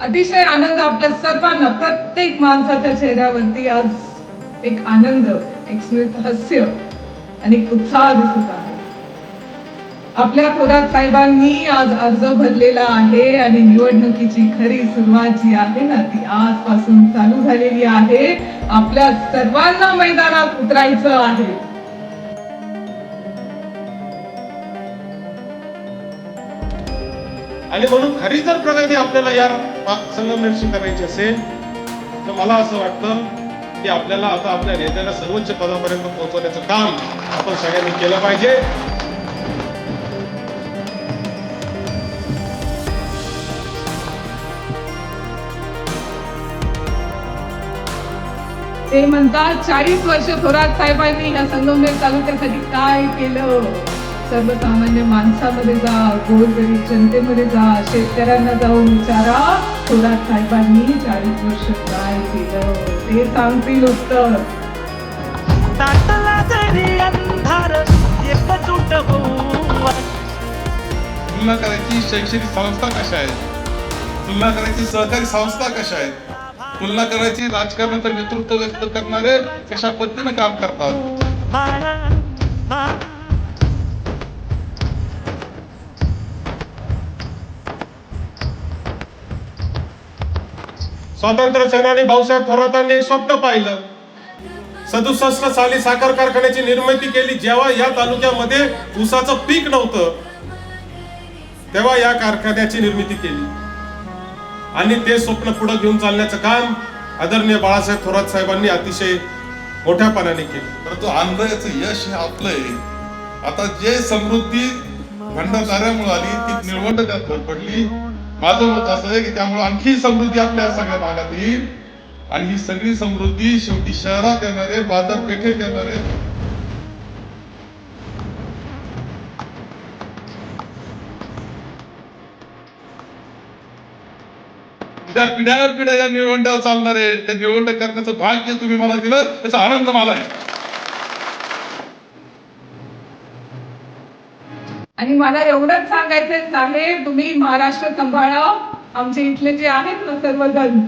अतिशय आनंद आपल्या सर्वांना प्रत्येक माणसाच्या चेहऱ्यावरती आज एक आनंद एक स्मित हास्य आणि उत्साह दिसत आहे. आपल्या थोरात साहेबांनी आज अर्ज भरलेला आहे आणि निवडणुकीची खरी सुरुवात जी आहे ना ती आजपासून चालू झालेली आहे. आपल्या सर्वांना मैदानात उतरायचं आहे. आणि म्हणून खरी जर प्रगती आपल्याला या संगमनेरशी करायची असेल तर मला असं वाटतं की आपल्याला आता आपल्या नेत्याला सर्वोच्च पदापर्यंत पोहोचवण्याचं काम आपण सगळ्यांनी केलं पाहिजे. ते म्हणतात चाळीस वर्ष थोरात साहेबांनी या संगमनेर तालुक्यासाठी काय केलं? सर्वसामान्य माणसामध्ये जा गोरगरीब जनतेमध्ये जा शेतकऱ्यांना जाऊन विचारा. थोरात साहेबांनी चाळीस वर्ष काय केलं? ते सांगतील उत्तर. तुलना करायची शैक्षणिक संस्था कशा आहेत? तुलना करायची सहकारी संस्था कशा आहेत? तुलना करायची राजकारणाचं नेतृत्व व्यक्त करणारे कशा पद्धतीने काम करतात? स्वातंत्र्य सेनानी भाऊसाहेब थोरातांनी एक स्वप्न पाहिलं. सदुसष्ट साली साखर कारखान्याची निर्मिती केली जेव्हा या तालुक्यामध्ये ऊसाचं पीक नव्हतं तेव्हा या कारखान्याची निर्मिती केली. आणि ते स्वप्न पुढे घेऊन चालण्याचं काम आदरणीय बाळासाहेब थोरात साहेबांनी अतिशय मोठ्यापणाने केलं. परंतु आंध्रचं यश हे आपलंय. आता जे समृद्धी भंडारदाऱ्यामुळे आली ती निळवंड त्यात भर पडली माझं मत असं आहे की त्यामुळे आणखी समृद्धी आपल्या सगळ्या भागात येईल. आणि ही सगळी समृद्धी शेवटी शहरात येणार आहे बाजारपेठेत येणार. आहे त्या पिढ्यावर पिढ्या या निळवंड्यावर चालणार आहे त्या निळवंड करण्याचं भाग्य तुम्ही मला दिलं त्याचा आनंद मला आहे. आणि मला एवढंच सांगायचं आहे तुम्ही महाराष्ट्र सांभाळा. आमचे इथले जे आहेत ना सर्वजण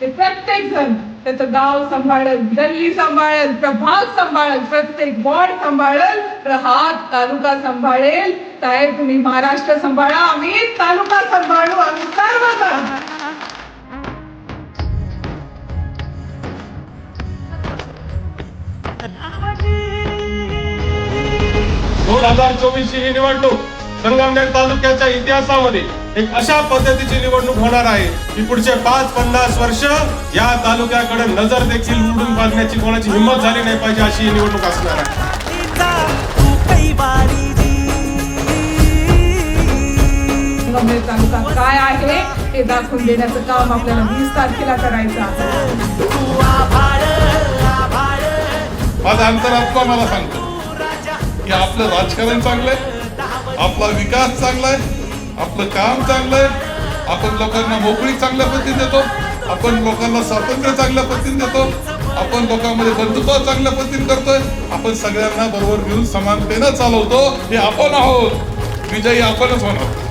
ते प्रत्येक जण त्याचं गाव सांभाळत गल्ली सांभाळत प्रभाग सांभाळत प्रत्येक वॉर्ड सांभाळत हात तालुका सांभाळेल. साहेब तुम्ही महाराष्ट्र सांभाळा आम्ही तालुका सांभाळू आम्ही सर्वजण. दोन हजार चोवीस ही निवडणूक संगमनेर तालुक्याच्या इतिहासामध्ये एक अशा पद्धतीची निवडणूक होणार आहे की पुढचे पाच पन्नास वर्ष या तालुक्याकडे नजर देखील उडून पाडण्याची कोणाची हिंमत झाली नाही पाहिजे अशी ही निवडणूक असणार आहे. तालुका काय आहे हे दाखवून देण्याचं काम आपल्याला वीस तारखेला करायचं माझा अंतरात्मा मला सांगतो. की आपलं राजकारण चांगलंय आपला विकास चांगलाय आपलं काम चांगलंय आपण लोकांना मोकळी चांगल्या पद्धतीने देतो आपण लोकांना स्वातंत्र्य चांगल्या पद्धतीने देतो आपण लोकांमध्ये बंधुत्व चांगल्या पद्धतीने करतोय आपण सगळ्यांना बरोबर घेऊन समानतेनं चालवतो हे आपण आहोत. विजयी आपणच होणार.